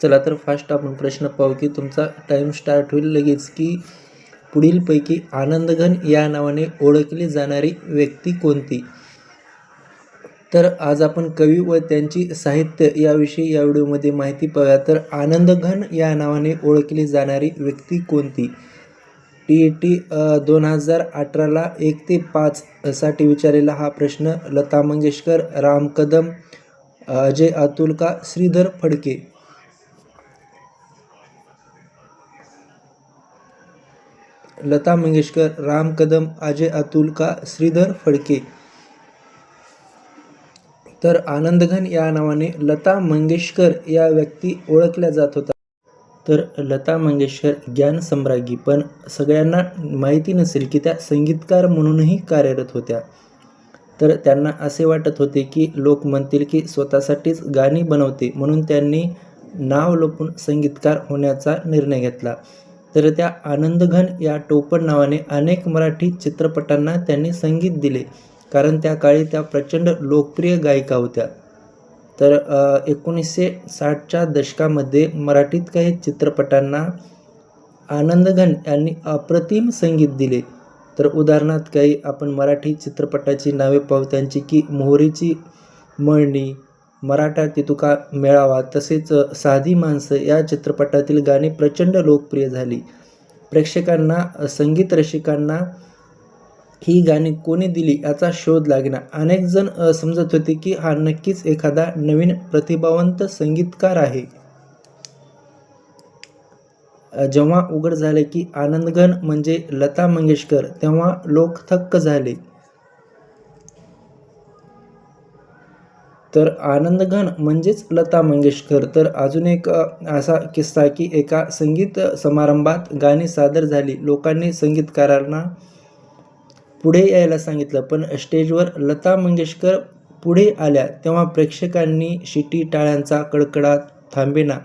चला तर फास्ट आपण प्रश्न पाहू की तुमचा टाईम स्टार्ट होईल. लगेच की पुढीलपैकी आनंदघन या नावाने ओळखली जाणारी व्यक्ती कोणती? तर आज आपण कवी व त्यांची साहित्य याविषयी या व्हिडिओमध्ये माहिती पाहूया. तर आनंदघन या नावाने ओळखली जाणारी व्यक्ती कोणती? टी ई टी दोन हजार अठराला एक ते पाच साठी विचारलेला हा प्रश्न लता मंगेशकर राम कदम अजय अतुल का श्रीधर फडके? लता मंगेशकर राम कदम अजय अतुल का श्रीधर फडके. तर आनंदघन या नावाने लता मंगेशकर या व्यक्ती ओळखल्या जात होता. तर लता मंगेशकर ज्ञान सम्राज्ञी पण सगळ्यांना माहिती नसेल की त्या संगीतकार म्हणूनही कार्यरत होत्या. तर त्यांना असे वाटत होते की लोक म्हणतील की स्वतःसाठीच गाणी बनवते म्हणून त्यांनी नाव लपून संगीतकार होण्याचा निर्णय घेतला. तर त्या आनंदघन या टोपण नावाने अनेक मराठी चित्रपटांना त्यांनी संगीत दिले. कारण त्या काळी त्या प्रचंड लोकप्रिय गायिका होत्या. तर एकोणीसशे साठच्या दशकामध्ये मराठीत काही चित्रपटांना आनंदघन यांनी अप्रतिम संगीत दिले. तर उदाहरणार्थ काही आपण मराठी चित्रपटाची नावे पाहू. त्यांची की मोहरीची मळणी मराठा तितुका मेळावा तसेच साधी माणसं या चित्रपटातील गाणी प्रचंड लोकप्रिय झाली. प्रेक्षकांना संगीत रसिकांना ही गाणी कोणी दिली याचा शोध लागला अनेक जण समजत होते की हा नक्कीच एखादा नवीन प्रतिभावंत संगीतकार आहे. जेव्हा उघड झाले की आनंदघन म्हणजे लता मंगेशकर तेव्हा लोक थक्क झाले. तर आनंदघन म्हणजेच लता मंगेशकर. तर अजून एक असा किस्सा की एका संगीत समारंभात गाणी सादर झाली. लोकांनी संगीतकारांना पुढे यायला सांगितलं. पण स्टेजवर लता मंगेशकर पुढे आल्या तेव्हा प्रेक्षकांनी शिटी टाळ्यांचा कडकडाट थांबेना.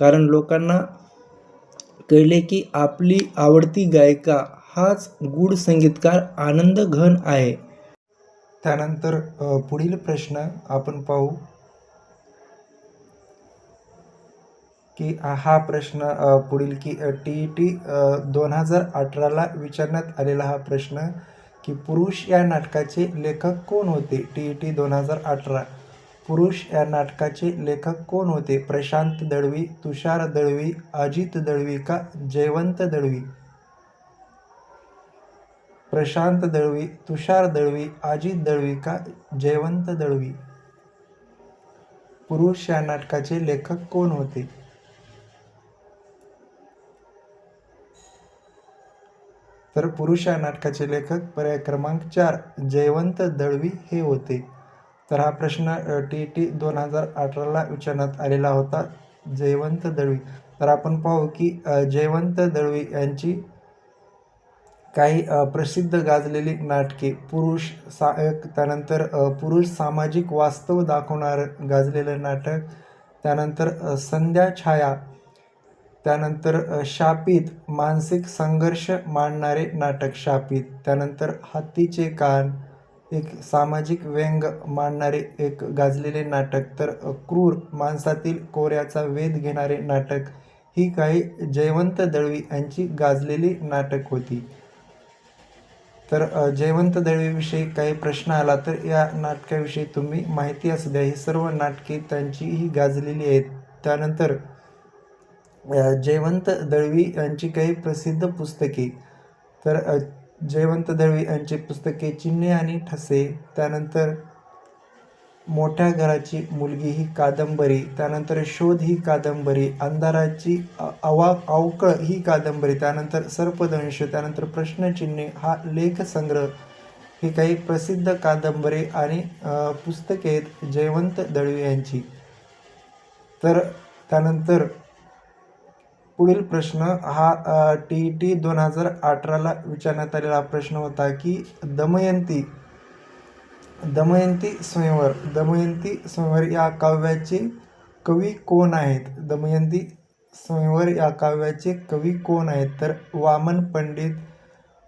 कारण लोकांना कळले की आपली आवडती गायिका हाच गूढ संगीतकार आनंद घन आहे. त्यानंतर पुढील प्रश्न आपण पाहू की हा प्रश्न पुढील की टी ई टी दोन हजार अठराला विचारण्यात आलेला हा प्रश्न की पुरुष या नाटकाचे लेखक कोण होते? टी ई टी दोन हजार अठरा. पुरुष या नाटकाचे लेखक कोण होते? प्रशांत दळवी तुषार दळवी अजित दळवी का जयवंत दळवी? प्रशांत दळवी तुषार दळवी अजित दळवी का जयवंत दळवी? पुरुष या नाटकाचे लेखक कोण होते? तर पुरुष या नाटकाचे लेखक पर्याय क्रमांक चार जयवंत दळवी हे होते. तर हा प्रश्न टी टी दोन हजार अठराला विचारण्यात आलेला होता जयवंत दळवी. तर आपण पाहू की जयवंत दळवी यांची काही प्रसिद्ध गाजलेली नाटके पुरुष सा एक त्यानंतर पुरुष सामाजिक वास्तव दाखवणारं गाजलेलं नाटक त्यानंतर संध्या छाया त्यानंतर शापित मानसिक संघर्ष मांडणारे नाटक शापित त्यानंतर हत्तीचे कान एक सामाजिक व्यंग मांडणारे एक गाजलेले नाटक तर क्रूर माणसातील कोऱ्याचा वेध घेणारे नाटक ही काही जयवंत दळवी यांची गाजलेली नाटक होती. तर जयवंत दळवीविषयी काही प्रश्न आला तर या नाटकाविषयी तुम्ही माहिती असू द्या. ही सर्व नाटके त्यांची ही गाजलेली आहेत. त्यानंतर जयवंत दळवी यांची काही प्रसिद्ध पुस्तके. तर जयवंत दळवी यांची पुस्तके चिन्हे आणि ठसे. त्यानंतर मोठ्या घराची मुलगी ही कादंबरी त्यानंतर शोध ही कादंबरी अंधाराची अवा अवकळ ही कादंबरी त्यानंतर सर्पदंश त्यानंतर प्रश्नचिन्हे हा लेखसंग्रह ही काही प्रसिद्ध कादंबरी आणि पुस्तके आहेत जयवंत दळवी यांची. तर त्यानंतर पुढील प्रश्न हा टी ई टी दोन हजार अठराला विचारण्यात आलेला प्रश्न होता की दमयंती दमयंती स्वयंवर. दमयंती स्वयंवर या काव्याचे कवी कोण आहेत? दमयंती स्वयंवर या काव्याचे कवी कोण आहेत? तर वामन पंडित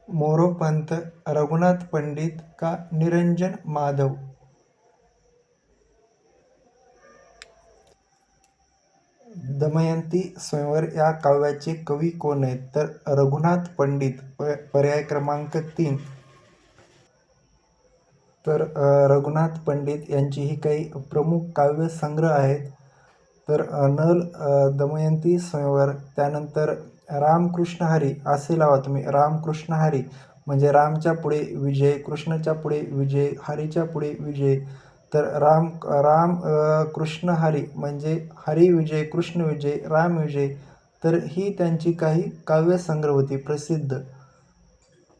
मोरोपंत रघुनाथ पंडित का निरंजन माधव? दमयंती स्वयंवर या काव्याचे कवी कोण आहेत? तर रघुनाथ पंडित प- पर्याय क्रमांक तीन. तर रघुनाथ पंडित यांची ही काही प्रमुख काव्य संग्रह आहेत. तर नल दमयंती स्वयंवर त्यानंतर रामकृष्ण हरी असे लावा तुम्ही. रामकृष्ण हरी म्हणजे रामच्या पुढे विजय कृष्णाच्या पुढे विजय हरीच्या पुढे विजय. तर राम राम कृष्ण हरी म्हणजे हरी विजय कृष्ण विजय राम विजय. तर ही त्यांची काही काव्यसंग्रह होती प्रसिद्ध.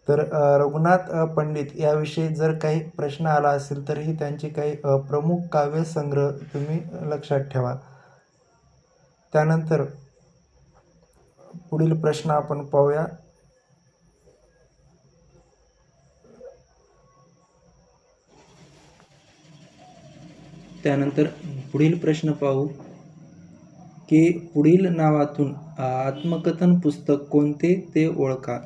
तर रघुनाथ पंडित याविषयी जर काही प्रश्न आला असेल तर ही त्यांची काही प्रमुख काव्यसंग्रह तुम्ही लक्षात ठेवा. त्यानंतर पुढील प्रश्न आपण पाहूया. त्यानंतर पुढील प्रश्न पाहू की पुढील नावातून आत्मकथन पुस्तक कोणते ते ओळखा.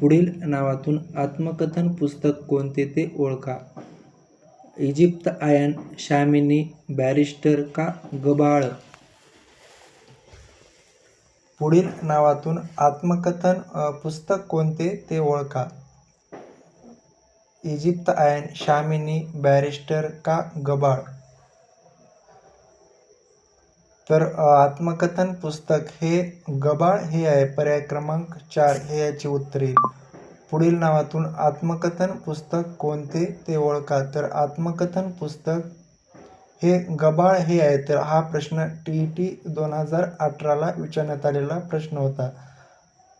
पुढील नावातून आत्मकथन पुस्तक कोणते ते ओळखा. इजिप्त आयन शामिनी बॅरिस्टर का गबाळ. पुढील नावातून आत्मकथन पुस्तक कोणते ते ओळखा. इजिप्त आयन शामिनी बॅरिस्टर का गबाळ. तर आत्मकथन पुस्तक हे गबाळ हे आहे पर्याय क्रमांक चार हे याचे उत्तर. येईल पुढील नावातून आत्मकथन पुस्तक कोणते ते ओळखा. तर आत्मकथन पुस्तक हे गबाळ हे आहे तर हा प्रश्न टी ई टी दोन हजार अठराला विचारण्यात आलेला प्रश्न होता.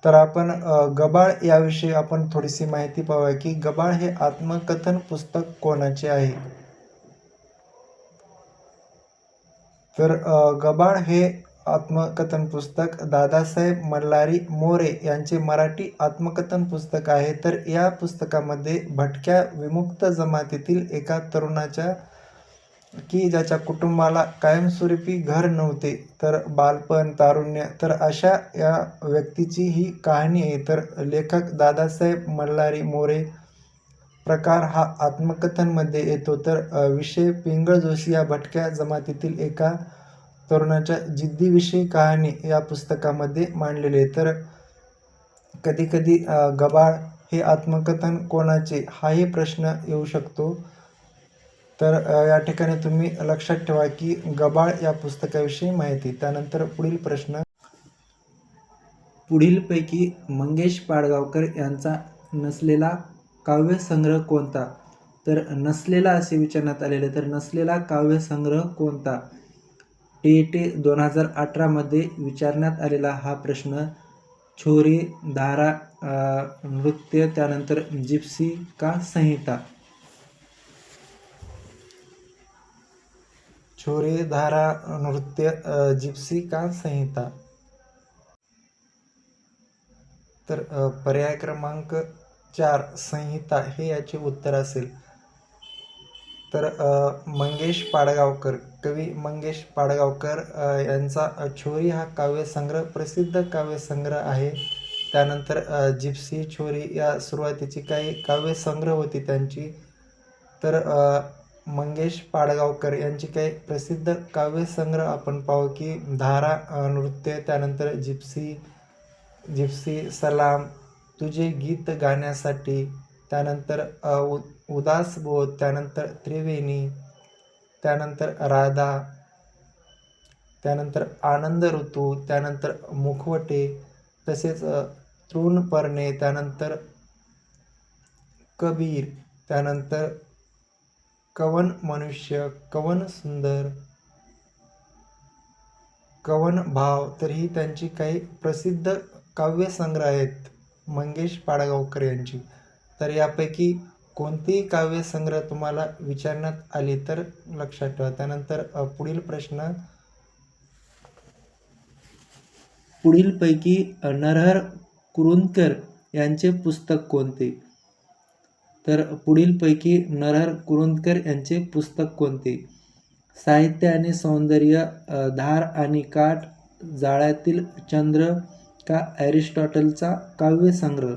तर आपण गबाळ याविषयी आपण थोडीशी माहिती पाहूया की गबाळ हे आत्मकथन पुस्तक कोणाचे आहे? तर गबाळ हे आत्मकथन पुस्तक दादासाहेब मल्हारी मोरे यांचे मराठी आत्मकथन पुस्तक आहे. तर या पुस्तकामध्ये भटक्या विमुक्त जमातीतील एका तरुणाच्या की ज्याच्या कुटुंबाला कायमस्वरूपी घर नव्हते तर बालपण तारुण्य तर अशा या व्यक्तीची ही कहाणी आहे. तर लेखक दादासाहेब मल्हारी मोरे प्रकार हा आत्मकथनमध्ये येतो तर विषय पिंगळ जोशी या भटक्या जमातीतील एका तरुणाच्या जिद्दीविषयी कहाणी या पुस्तकामध्ये मांडलेली आहे. तर कधीकधी गबाळ हे आत्मकथन कोणाचे हाही प्रश्न येऊ शकतो. तर या ठिकाणी तुम्ही लक्षात ठेवा की गबाळ या पुस्तकाविषयी माहिती त्यानंतर पुढील प्रश्न. पुढीलपैकी मंगेश पाडगावकर यांचा नसलेला काव्यसंग्रह कोणता? तर नसलेला असे विचारण्यात आलेले तर नसलेला काव्यसंग्रह कोणता? टी टे दोन हजार अठरामध्ये विचारण्यात आलेला हा प्रश्न छोरी धारा नृत्य त्यानंतर जिप्सी का संहिता? छोरे धारा नृत्य जिप्सी का संहिता? तर पर्याय क्रमांक चार संहिता हे याचे उत्तर असेल. तर मंगेश पाडगावकर कवी मंगेश पाडगावकर यांचा छोरी हा काव्यसंग्रह प्रसिद्ध काव्यसंग्रह आहे. त्यानंतर जिप्सी छोरी या सुरुवातीची काही काव्यसंग्रह होती त्यांची. तर मंगेश पाडगावकर यांची काही प्रसिद्ध काव्यसंग्रह आपण पाहू की धारा नृत्य त्यानंतर जिप्सी जिप्सी सलाम तुझे गीत गाण्यासाठी त्यानंतर उ उदास बोध त्यानंतर त्रिवेणी त्यानंतर राधा त्यानंतर आनंद ऋतू त्यानंतर मुखवटे तसेच तृणपर्णे त्यानंतर कबीर त्यानंतर कवन मनुष्य कवन सुंदर कवन भाव तर ही त्यांची काही प्रसिद्ध काव्यसंग्रह आहेत. मंगेश पाडगावकर यांची. तर यापैकी कोणतीही काव्यसंग्रह तुम्हाला विचारण्यात आली तर लक्षात ठेवा. त्यानंतर पुढील प्रश्न. पुढीलपैकी नरहर कुरुंदकर यांचे पुस्तक कोणते? तर पुढीलपैकी नरहर कुरुंदकर यांचे पुस्तक कोणते? साहित्य आणि सौंदर्य धार आणि काठ जाळ्यातील चंद्र का ॲरिस्टॉटलचा काव्यसंग्रह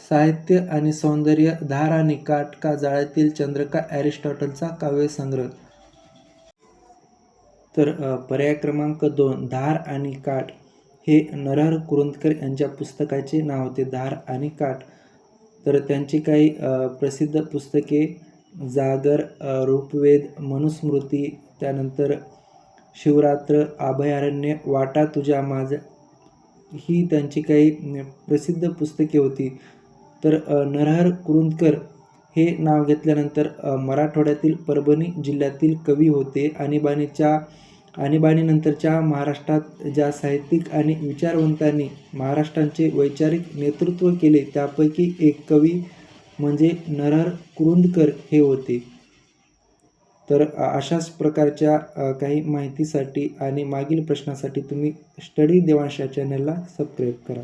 साहित्य आणि सौंदर्य धार आणि काट का जाळ्यातील चंद्रका ॲरिस्टॉटलचा काव्यसंग्रह तर पर्याय क्रमांक दोन धार आणि काठ हे नरहर कुरुंदकर यांच्या पुस्तकाचे नाव होते धार आणि काठ. तर त्यांची काही प्रसिद्ध पुस्तके जागर रूपवेद मनुस्मृती त्यानंतर शिवरात्र अभयारण्य वाटा तुझ्या माझ ही त्यांची काही प्रसिद्ध पुस्तके होती. तर नरहर कुरुंदकर हे नाव घेतल्यानंतर मराठवाड्यातील परभणी जिल्ह्यातील कवी होते. आणीबाणीच्या आणीबाणीनंतरच्या महाराष्ट्रात ज्या साहित्यिक आणि विचारवंतांनी महाराष्ट्रांचे वैचारिक नेतृत्व केले त्यापैकी एक कवी म्हणजे नरहर कुरुंदकर हे होते. तर अशाच प्रकारच्या काही माहितीसाठी आणि मागील प्रश्नासाठी तुम्ही स्टडी देवांशा चॅनलला सबस्क्राईब करा.